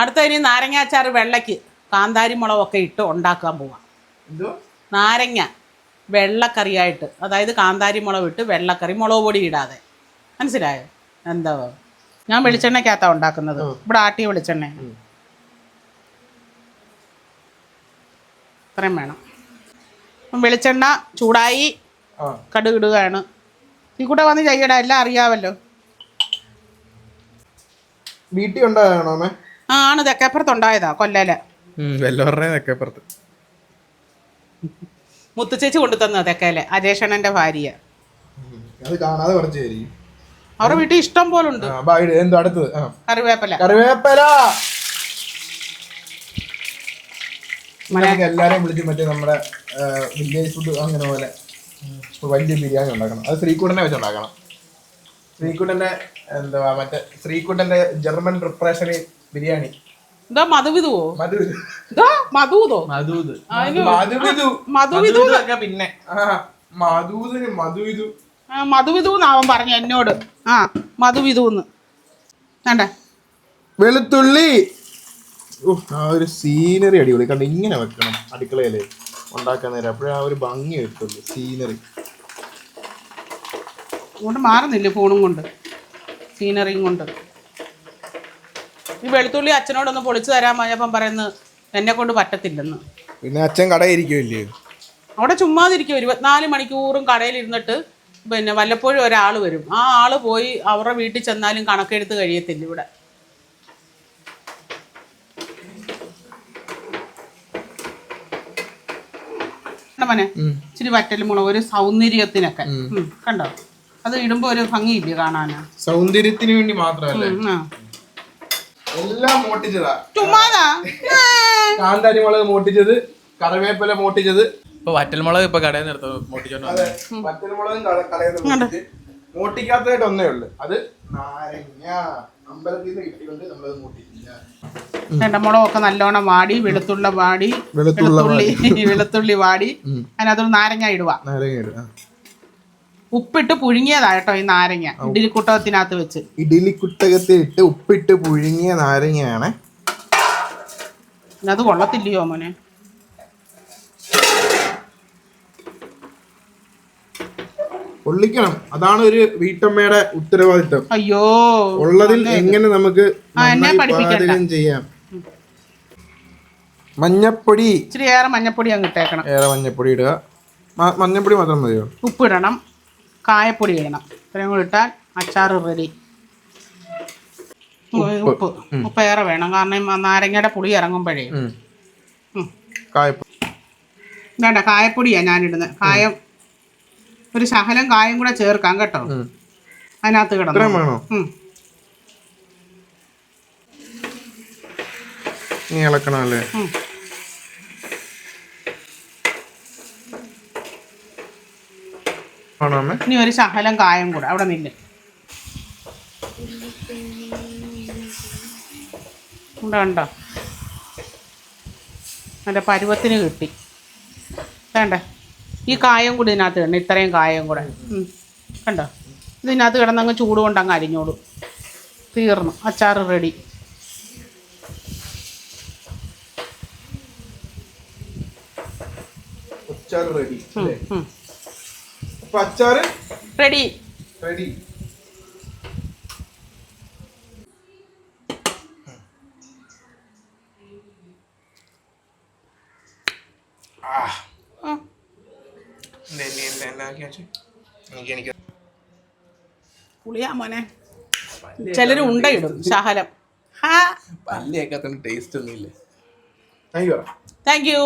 അടുത്ത ഇനി നാരങ്ങാച്ചാർ വെള്ളയ്ക്ക് കാന്താരി മുളകൊക്കെ ഇട്ട് ഉണ്ടാക്കാൻ പോവാം. നാരങ്ങ വെള്ളക്കറിയായിട്ട് അതായത് കാന്താരി മുളക് ഇട്ട് വെള്ളക്കറി മുളക് പൊടി ഇടാതെ. മനസ്സിലായോ? എന്താ? ഞാൻ വെളിച്ചെണ്ണയ്ക്കകത്താണ് ഉണ്ടാക്കുന്നത്. ഇവിടെ ആട്ടിയ വെളിച്ചെണ്ണ. ഇത്രയും വേണം. വെളിച്ചെണ്ണ ചൂടായി കടുകിടുകയാണ്. ഈ കൂടെ വന്ന് ചെയ്യടാ എല്ലാം അറിയാമല്ലോ വീട്ടിൽ ഉണ്ടാകണോ ആ ആണ് തെക്കേപ്പുറത്തുണ്ടായതാ കൊല്ലയിൽ. അപ്പുറത്ത് മുത്തുച്ചേച്ചി കൊണ്ടു തന്ന തെക്കേലെ അജേഷണന്റെ ഭാര്യ അത് കാണാതെ കുറച്ച് അവരുടെ വീട്ടിൽ ഇഷ്ടം പോലെ ഉണ്ട് എന്തോ അടുത്തത്? കറിവേപ്പില. കറിവേപ്പല! നമുക്ക് എല്ലാരെയും വിളിച്ച് മറ്റേ നമ്മുടെ വില്ലേജ് ഫുഡ് അങ്ങനെ പോലെ വലിയ ബിരിയാണി ഉണ്ടാക്കണം. അത് ശ്രീകുട്ടനെ വെച്ച് ഉണ്ടാക്കണം. ശ്രീകുട്ടന്റെ എന്താ മറ്റേ ശ്രീകുട്ടന്റെ ജർമ്മൻ പ്രിപ്പറേഷൻ ബിരിയാണി. ഇതാ മധുവിധുവോ മധു ഇതാ മധുതോ മധൂത് അതിന് മധുവിധു മധുവിധു ഒക്കെ പിന്നെ. ആ മധുവിന് മധുവിധു ആ മധുവിധു അവൻ പറഞ്ഞു എന്നോട്. ആ മധുവിധുന്ന് കണ്ടേ? വെളുത്തുള്ളി. ഓ ആ ഒരു സീനറി അടിപൊളി. കണ്ട് ഇങ്ങനെ വെക്കണം അടുക്കളയിൽ ഉണ്ടാക്കാൻ നേരം. അപ്പോഴേ ആ ഒരു ഭംഗി കിട്ടുള്ളൂ സീനറി. ഇങ്ങോട്ട് മാറുന്നില്ല ഫോണും കൊണ്ട്? സീനറിയും കൊണ്ട്. ഈ വെളുത്തുള്ളി അച്ഛനോടൊന്ന് പൊളിച്ചു തരാൻ പറഞ്ഞപ്പം പറയുന്നു എന്നെ കൊണ്ട് പറ്റത്തില്ലെന്ന്. പിന്നെ അച്ഛൻ കടയിരിക്കുമല്ലേ അവിടെ ചുമ്മാതിരിക്കും ഇരുപത്തിനാല് മണിക്കൂറും കടയിലിരുന്നിട്ട് പിന്നെ വല്ലപ്പോഴും ഒരാൾ വരും. ആ ആൾ പോയി അവരുടെ വീട്ടിൽ ചെന്നാലും കണക്കെടുത്ത് കഴിയത്തില്ല ഇവിടെ. മോനെ? ഇച്ചിരി വറ്റൽ മുളക് ഒരു സൗന്ദര്യത്തിനൊക്കെ. കണ്ടോ? അത് ഇടുമ്പോ ഒരു ഭംഗിയില്ലേ കാണാനാ? സൗന്ദര്യത്തിന് വേണ്ടി മാത്രമല്ല. എല്ലാം മോട്ടിച്ചതാ. ചുമ്മാതാ. കാന്താരി മുളക് മോട്ടിച്ചത് കറിവേപ്പില മോട്ടിച്ചത്. ഇപ്പൊ വറ്റൽമുളക് ഇപ്പൊ കടയിൽ നിർത്തും മോട്ടിച്ചോണ്ട് വറ്റൽമുളകും കളയുന്നത് മോട്ടിക്കാത്തതായിട്ട് ഒന്നേ ഉള്ളു. അത് നാരങ്ങ അമ്പലത്തിൽ നിന്ന് കിട്ടിക്കൊണ്ട് നമ്മളത് മോട്ടിക്കില്ല വേണ്ട മുളകൊക്കെ നല്ലോണം വാടി വെളുത്തുള്ള വാടി വെളുത്തുള്ള വെളുത്തുള്ളി വെളുത്തുള്ളി വാടി. അതിനകത്തൊരു നാരങ്ങ ഇടുക നാരങ്ങ ഇടുക. ഉപ്പിട്ട് പുഴുങ്ങിയതാ കേട്ടോ ഈ നാരങ്ങ ഇഡലിക്കുട്ടകത്തിനകത്ത് വെച്ച്. ഇഡലി കുട്ടകത്തിൽ ഇട്ട് ഉപ്പിട്ട് പുഴുങ്ങിയ നാരങ്ങയാണ്. അത് കൊള്ളത്തില്ലയോ മോനെ? കൊള്ളിക്കണം. അതാണ് ഒരു വീട്ടമ്മയുടെ ഉത്തരവാദിത്തം. അയ്യോ ഉള്ളതിൽ എങ്ങനെ നമുക്ക്. പാചകം ചെയ്യാം. മഞ്ഞപ്പൊടി. ഇച്ചിരി ഏറെ മഞ്ഞപ്പൊടി അങ്ങ് ഇട്ടേക്കണം. ഏറെ മഞ്ഞപ്പൊടി ഇടുക. മഞ്ഞപ്പൊടി മാത്രം മതിയോ? ഉപ്പിടണം. കായപ്പൊടി ഇടണം. ഇത്രയും കൂടി ഇട്ടാൽ അച്ചാർ റെഡി ഉപ്പ് ഉപ്പ്. ഏറെ വേണം. കാരണം നാരങ്ങയുടെ പുളി ഇറങ്ങുമ്പോഴേ. വേണ്ട കായപ്പൊടിയാ ഞാനിടുന്നത് കായം. ഒരു ശകലം കായം കൂടെ ചേർക്കാം കേട്ടോ. അതിനകത്ത് കിടന്നു. നീ ഇളക്കണമല്ലേ? ഇനി ഒരു ശകലം കായം കൂടെ അവിടെ നില്ല. ഇവിടെ ഉണ്ടോ നല്ല പരുവത്തിന് കിട്ടി. വേണ്ട. ഈ കായം കൂടി ഇതിനകത്ത് കിടണം ഇത്രയും കായം കൂടെ. കണ്ടോ? ഇതിനകത്ത് കിടന്നങ്ങ് ചൂട് കൊണ്ട് അങ്ങ് അരിഞ്ഞോളൂ. തീർന്നു. അച്ചാർ റെഡി. അച്ചാറ് റെഡി അപ്പൊ അച്ചാറ്? റെഡി. റെഡി. പുളിയാ മോനെ. ചിലർ ഉണ്ടയിടും ശകലം. ഹാ. പല്ലിയൊക്കെ ടേസ്റ്റ് ഒന്നും ഇല്ല താങ്ക് യു താങ്ക് യു